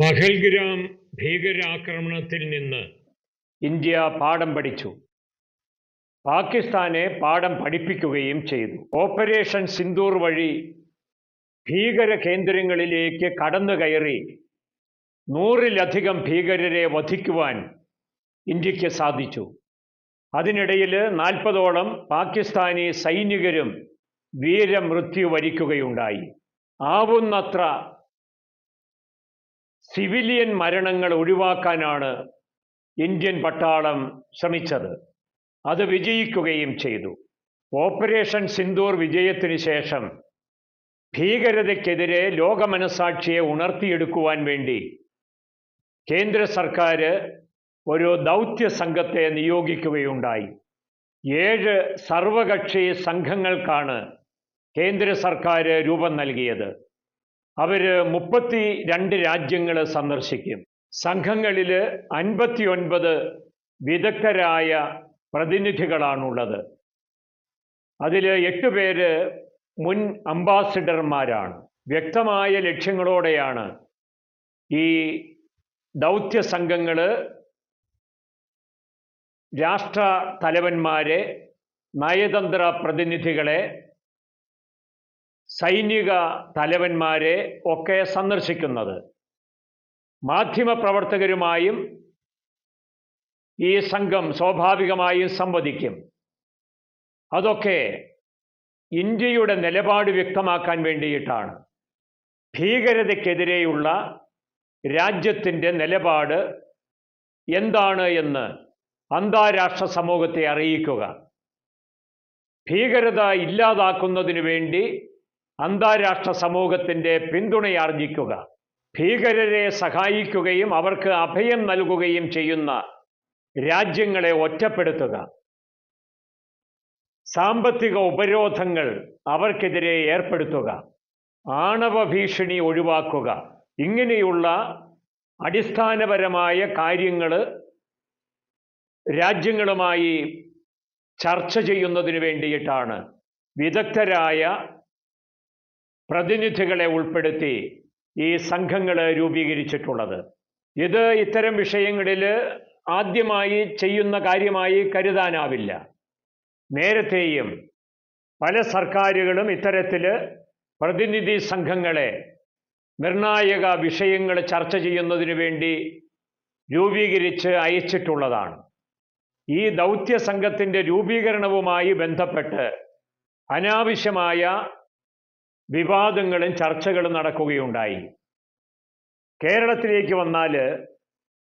പഹൽഗ്രാം ഭീകരാക്രമണത്തിൽ നിന്ന് ഇന്ത്യ പാഠം പഠിച്ചു. പാകിസ്ഥാനെ പാഠം പഠിപ്പിക്കുകയും ചെയ്തു. ഓപ്പറേഷൻ സിന്ദൂർ വഴി ഭീകര കേന്ദ്രങ്ങളിലേക്ക് കടന്നു കയറി നൂറിലധികം ഭീകരരെ വധിക്കുവാൻ ഇന്ത്യയ്ക്ക് സാധിച്ചു. അതിനിടയിൽ നാൽപ്പതോളം പാകിസ്ഥാനി സൈനികരും വീരമൃത്യു വരിക്കുകയുണ്ടായി ആവുന്നത്ര സിവിലിയൻ മരണങ്ങൾ ഒഴിവാക്കാനാണ് ഇന്ത്യൻ പട്ടാളം ശ്രമിച്ചത്. അത് വിജയിക്കുകയും ചെയ്തു. ഓപ്പറേഷൻ സിന്ദൂർ വിജയത്തിന് ശേഷം ഭീകരതയ്ക്കെതിരെ ലോകമനസാക്ഷിയെ ഉണർത്തിയെടുക്കുവാൻ വേണ്ടി കേന്ദ്ര സർക്കാർ ഒരു ദൗത്യ സംഘത്തെ നിയോഗിക്കുകയുണ്ടായി. ഏഴ് സർവകക്ഷി സംഘങ്ങൾക്കാണ് കേന്ദ്ര സർക്കാർ രൂപം നൽകിയത്. അവർ മുപ്പത്തി രണ്ട് രാജ്യങ്ങൾ സന്ദർശിക്കും. സംഘങ്ങളിൽ അൻപത്തിയൊൻപത് വിദഗ്ധരായ പ്രതിനിധികളാണുള്ളത്. അതിൽ എട്ട് പേര് മുൻ അംബാസിഡർമാരാണ്. വ്യക്തമായ ലക്ഷ്യങ്ങളോടെയാണ് ഈ ദൗത്യ സംഘങ്ങൾ രാഷ്ട്ര തലവന്മാരെ നയതന്ത്ര പ്രതിനിധികളെ സൈനിക തലവന്മാരെ ഒക്കെ സന്ദർശിക്കുന്നത്. മാധ്യമപ്രവർത്തകരുമായും ഈ സംഘം സ്വാഭാവികമായും സംവദിക്കും. അതൊക്കെ ഇന്ത്യയുടെ നിലപാട് വ്യക്തമാക്കാൻ വേണ്ടിയിട്ടാണ്. ഭീകരതയ്ക്കെതിരെയുള്ള രാജ്യത്തിന്റെ നിലപാട് എന്താണ് എന്ന് അന്താരാഷ്ട്ര സമൂഹത്തെ അറിയിക്കുക. ഭീകരത ഇല്ലാതാക്കുന്നതിന് വേണ്ടി അന്താരാഷ്ട്ര സമൂഹത്തിന്റെ പിന്തുണയാർജിക്കുക ഭീകരരെ സഹായിക്കുകയും അവർക്ക് അഭയം നൽകുകയും ചെയ്യുന്ന രാജ്യങ്ങളെ ഒറ്റപ്പെടുത്തുക. സാമ്പത്തിക ഉപരോധങ്ങൾ അവർക്കെതിരെ ഏർപ്പെടുത്തുക. ആണവ ഭീഷണി ഒഴിവാക്കുക. ഇങ്ങനെയുള്ള അടിസ്ഥാനപരമായ കാര്യങ്ങൾ രാജ്യങ്ങളുമായി ചർച്ച ചെയ്യുന്നതിന് വേണ്ടിയിട്ടാണ് വിദഗ്ധരായ പ്രതിനിധികളെ ഉൾപ്പെടുത്തി ഈ സംഘങ്ങൾ രൂപീകരിച്ചിട്ടുള്ളത്. ഇത് ഇത്തരം വിഷയങ്ങളിൽ ആദ്യമായി ചെയ്യുന്ന കാര്യമായി കരുതാനാവില്ല. നേരത്തെയും പല സർക്കാരുകളും ഇത്തരത്തിൽ പ്രതിനിധി സംഘങ്ങളെ നിർണായക വിഷയങ്ങൾ ചർച്ച ചെയ്യുന്നതിനു വേണ്ടി രൂപീകരിച്ച് അയച്ചിട്ടുള്ളതാണ്. ഈ ദൗത്യ സംഘത്തിന്റെ രൂപീകരണവുമായി ബന്ധപ്പെട്ട് അനാവശ്യമായ വിവാദങ്ങളും ചർച്ചകളും നടക്കുകയുണ്ടായി. കേരളത്തിലേക്ക് വന്നാൽ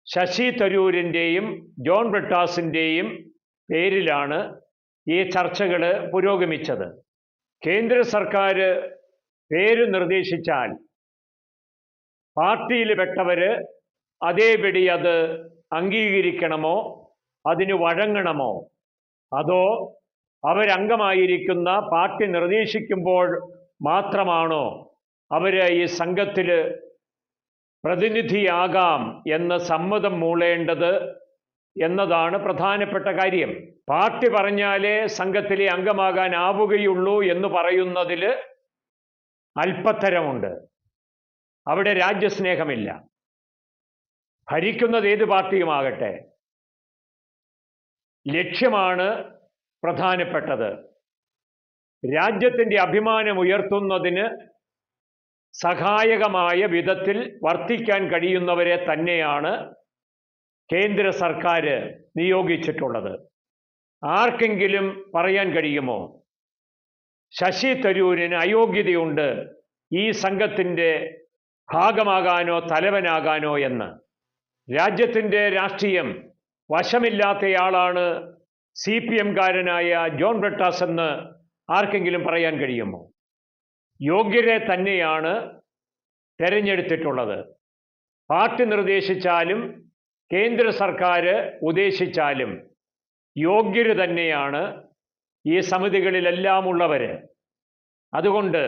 ശശി തരൂരിന്റെയും ജോൺ ബ്രിട്ടാസിന്റെയും പേരിലാണ് ഈ ചർച്ചകൾ പുരോഗമിച്ചത്. കേന്ദ്ര സർക്കാർ പേര് നിർദ്ദേശിച്ചാൽ പാർട്ടിയിൽ പെട്ടവർ അതേപടി അത് അംഗീകരിക്കണമോ? അതിന് വഴങ്ങണമോ? അതോ അവരംഗമായിരിക്കുന്ന പാർട്ടി നിർദ്ദേശിക്കുമ്പോൾ മാത്രമാണോ അവർ ഈ സംഘത്തിൽ പ്രതിനിധിയാകാം എന്ന സമ്മതം മൂളേണ്ടത് എന്നതാണ് പ്രധാനപ്പെട്ട കാര്യം. പാർട്ടി പറഞ്ഞാലേ സംഘത്തിലെ അംഗമാകാനാവുകയുള്ളൂ എന്ന് പറയുന്നതിൽ അല്പത്തരമുണ്ട്. അവിടെ രാജ്യസ്നേഹമില്ല. ഭരിക്കുന്നത് ഏത് പാർട്ടിയുമാകട്ടെ. ലക്ഷ്യമാണ് പ്രധാനപ്പെട്ടത്. രാജ്യത്തിന്റെ അഭിമാനം ഉയർത്തുന്നതിന് സഹായകമായ വിധത്തിൽ വർത്തിക്കാൻ കഴിയുന്നവരെ തന്നെയാണ് കേന്ദ്ര സർക്കാർ നിയോഗിച്ചിട്ടുള്ളത്. ആർക്കെങ്കിലും പറയാൻ കഴിയുമോ? ശശി തരൂരിന് അയോഗ്യതയുണ്ട് ഈ സംഘത്തിന്റെ ഭാഗമാകാനോ തലവനാകാനോ എന്ന്. രാജ്യത്തിന്റെ രാഷ്ട്രീയം വശമില്ലാത്തയാളാണ് സി പി എംകാരനായ ജോൺ ബ്രട്ടാസ് എന്ന് ആർക്കെങ്കിലും പറയാൻ കഴിയുമോ? യോഗ്യരെ തന്നെയാണ് തെരഞ്ഞെടുത്തിട്ടുള്ളത്. പാർട്ടി നിർദ്ദേശിച്ചാലും കേന്ദ്ര സർക്കാർ ഉദ്ദേശിച്ചാലും യോഗ്യര് തന്നെയാണ് ഈ സമിതികളിലെല്ലാം ഉള്ളവർ അതുകൊണ്ട്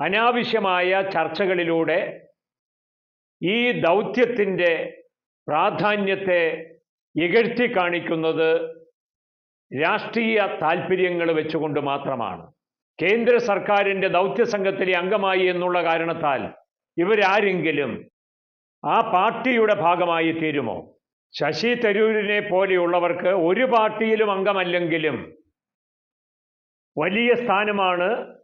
അനാവശ്യമായ ചർച്ചകളിലൂടെ ഈ ദൗത്യത്തിന്റെ പ്രാധാന്യത്തെ ഇകഴ്ത്തി കാണിക്കുന്നത് രാഷ്ട്രീയ താല്പര്യങ്ങൾ വെച്ചുകൊണ്ട് മാത്രമാണ്. കേന്ദ്ര സർക്കാരിന്റെ ദൗത്യ സംഘത്തിലെ അംഗമായി എന്നുള്ള കാരണത്താൽ ഇവരാരെങ്കിലും ആ പാർട്ടിയുടെ ഭാഗമായി തീരുമോ? ശശി തരൂരിനെ പോലെയുള്ളവർക്ക് ഒരു പാർട്ടിയിലും അംഗമല്ലെങ്കിലും വലിയ സ്ഥാനമാണ്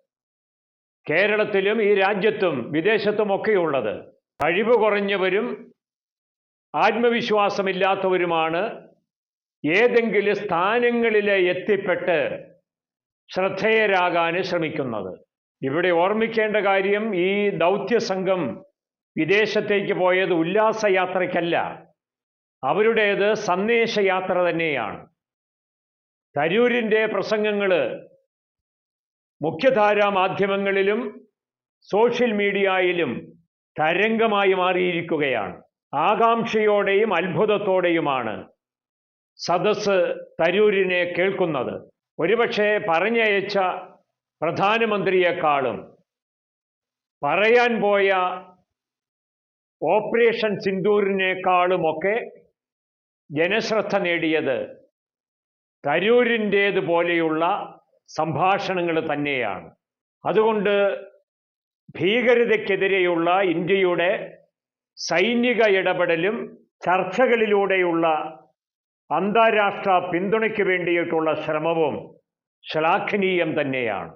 കേരളത്തിലും ഈ രാജ്യത്തും വിദേശത്തുമൊക്കെയുള്ളത്. കഴിവ് കുറഞ്ഞവരും ആത്മവിശ്വാസമില്ലാത്തവരുമാണ് ഏതെങ്കിലും സ്ഥാനങ്ങളിൽ എത്തിപ്പെട്ട് ശ്രദ്ധേയരാകാൻ ശ്രമിക്കുന്നത്. ഇവിടെ ഓർമ്മിക്കേണ്ട കാര്യം ഈ ദൗത്യസംഘം വിദേശത്തേക്ക് പോയത് ഉല്ലാസയാത്രയ്ക്കല്ല അവരുടേത് സന്ദേശയാത്ര തന്നെയാണ്. തരൂരിന്റെ പ്രസംഗങ്ങൾ മുഖ്യധാരാ മാധ്യമങ്ങളിലും സോഷ്യൽ മീഡിയയിലും തരംഗമായി മാറിയിരിക്കുകയാണ്. ആകാംക്ഷയോടെയും അത്ഭുതത്തോടെയുമാണ്. സദസ് തരൂരിനെ കേൾക്കുന്നത്. ഒരുപക്ഷെ പറഞ്ഞയച്ച പ്രധാനമന്ത്രിയെക്കാളും പറയാൻ പോയ ഓപ്പറേഷൻ സിന്ദൂരിനേക്കാളുമൊക്കെ ജനശ്രദ്ധ നേടിയത് തരൂരിന്റേത് പോലെയുള്ള സംഭാഷണങ്ങൾ തന്നെയാണ്. അതുകൊണ്ട് ഭീകരതയ്ക്കെതിരെയുള്ള ഇന്ത്യയുടെ സൈനിക ഇടപെടലും ചർച്ചകളിലൂടെയുള്ള അന്താരാഷ്ട്ര പിന്തുണയ്ക്ക് വേണ്ടിയിട്ടുള്ള ശ്രമവും ശ്ലാഘനീയം തന്നെയാണ്.